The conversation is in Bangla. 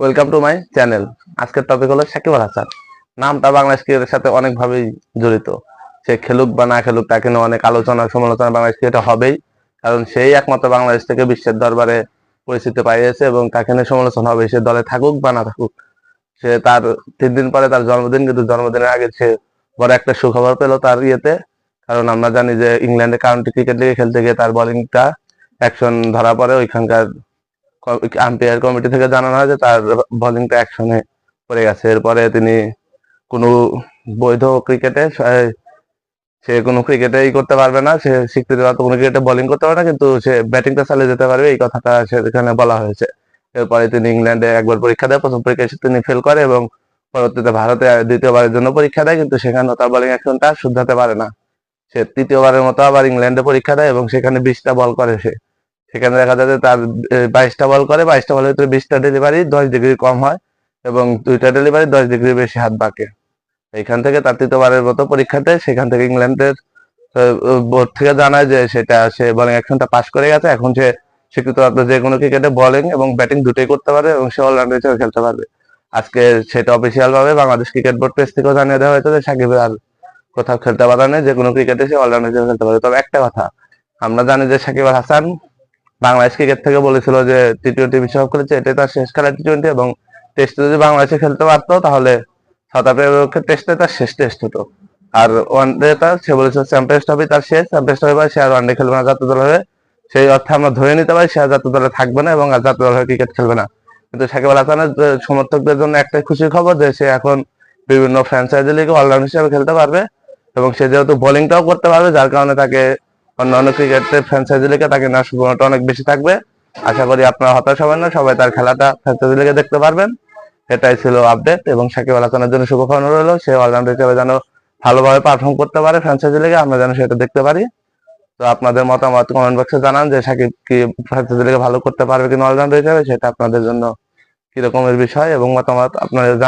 ওয়েলকাম টু মাই চ্যানেল আজকের টপিক হলো সাকিব আল হাসান। নামটা বাংলাদেশ ক্রিকেটের সাথে অনেকভাবেই জড়িত। সে খেলুক বা না খেলুক, তাকে নিয়ে অনেক আলোচনা, সমালোচনা বাংলাদেশ ক্রিকেটে হবেই। কারণ সেই একমাত্র বাংলাদেশ থেকে বিশ্বের দরবারে পরিচিতি পাইয়েছে এবং তাকে নিয়ে সমালোচনা হবে সে দলে থাকুক বা না থাকুক। সে তার তিন দিন পরে তার জন্মদিন, কিন্তু জন্মদিনের আগে সে বড় একটা সুখবর পেল তার ইয়েতে। কারণ আমরা জানি যে ইংল্যান্ডে কাউন্টি ক্রিকেট লিগে খেলতে গিয়ে তার বোলিংটা অ্যাকশন ধরা পড়ে, ওইখানকার আম্পায়ার কমিটি থেকে জানানো হয় যে তার বোলিংটা অ্যাকশনে পড়ে গেছে। এরপরে তিনি কোনো বৈধ ক্রিকেটে সে কোনো ক্রিকেটে ই করতে পারবে না। সে স্বীকৃতিপ্রাপ্ত কোনো ক্রিকেটে বোলিং করতে পারবে না, কিন্তু সে ব্যাটিংটা চালিয়ে যেতে পারবে। এই কথাটা সেখানে বলা হয়েছে। এরপরে তিনি ইংল্যান্ডে একবার পরীক্ষা দেয়। প্রথম পরীক্ষা পরীক্ষায় তিনি ফেল করে এবং পরবর্তীতে ভারতে দ্বিতীয়বারের জন্য পরীক্ষা দেয়, কিন্তু সেখানে তার বোলিং অ্যাকশনটা শুধরাতে পারে না। সে তৃতীয়বারের মতো আবার ইংল্যান্ডে পরীক্ষা দেয় এবং সেখানে বিশটা বল করে সে। সেখানে দেখা যাচ্ছে তার বাইশটা বল করে, বাইশটা বলের ভিতরে বিশটা ডেলিভারি দশ ডিগ্রি কম হয় এবং দুইটা ডেলিভারি দশ ডিগ্রি বেশি হাত বাঁকে। এইখান থেকে তার তৃতীয়বারের মতো পরীক্ষাতে সেখান থেকে ইংল্যান্ডের বোর্ড থেকে জানায় যে সেটা, সে বোলিং অ্যাকশনটা পাস করে গেছে। এখন সে স্বীকৃতপ্রাপ্ত যে কোনো ক্রিকেটে বোলিং এবং ব্যাটিং দুটোই করতে পারে এবং সে অলরাউন্ডার হিসেবে খেলতে পারবে। আজকে সেটা অফিসিয়াল ভাবে বাংলাদেশ ক্রিকেট বোর্ড পেজ থেকেও জানিয়ে দেওয়া হয়েছে যে সাকিব আর কোথাও খেলতে পারে না যে কোনো ক্রিকেটে সে অলরাউন্ডার হিসেবে খেলতে পারে তবে একটা কথা, আমরা জানি যে সাকিব আল হাসান বাংলাদেশ ক্রিকেট থেকে বলেছিল যে টি টোয়েন্টি বিশ্বকাপ খেলেছে, এটাই তার শেষ খেলা টি টোয়েন্টি এবং টেস্টে যদি বাংলাদেশে খেলতে পারতো, তাহলে সাউথ আফ্রিকার টেস্টে তার শেষ টেস্ট হতো। আর ওয়ান ডে তা সে বলেছে চ্যাম্পিয়ন্স ট্রফি তার শেষ চ্যাম্পিয়ন্স ট্রফি সে আর ওয়ান ডে খেলবে না জাতীয় দল হয়ে সেই অর্থে আমরা ধরে নিতে পারি সে আর জাতীয় দলে থাকবে না এবং আর জাতীয় দল হয়ে ক্রিকেট খেলবে না। কিন্তু সাকিব আল হাসানের সমর্থকদের জন্য একটাই খুশির খবর যে সে এখন বিভিন্ন ফ্র্যাঞ্চাইজি লিগে অলরাউন্ড হিসেবে খেলতে পারবে এবং সে যেহেতু বোলিংটাও করতে পারবে, যার কারণে তাকে অন্যান্য ক্রিকেটের ফ্র্যাঞ্চাইজি লিগে তাকে নেওয়ার অনেক বেশি থাকবে। আশা করি আপনারা হতাশ হবেন না, সবাই তার খেলাটা ফ্র্যাঞ্চাইজি লিগে দেখতে পারবেন। এটাই ছিল আপডেট এবং সাকিব জন্য শুভকামনা রইল। সে অলরাউন্ডার হিসেবে যেন ভালোভাবে পারফর্ম করতে পারে ফ্র্যাঞ্চাইজি লিগে, আমরা যেন সেটা দেখতে পারি। তো আপনাদের মতামত কমেন্ট বক্সে জানান যে সাকিব কি ফ্র্যাঞ্চাইজি লিগে ভালো করতে পারবে কিনা অলরাউন্ডার হিসেবে, সেটা আপনাদের জন্য কি রকমের বিষয় এবং মতামত আপনাদের জানান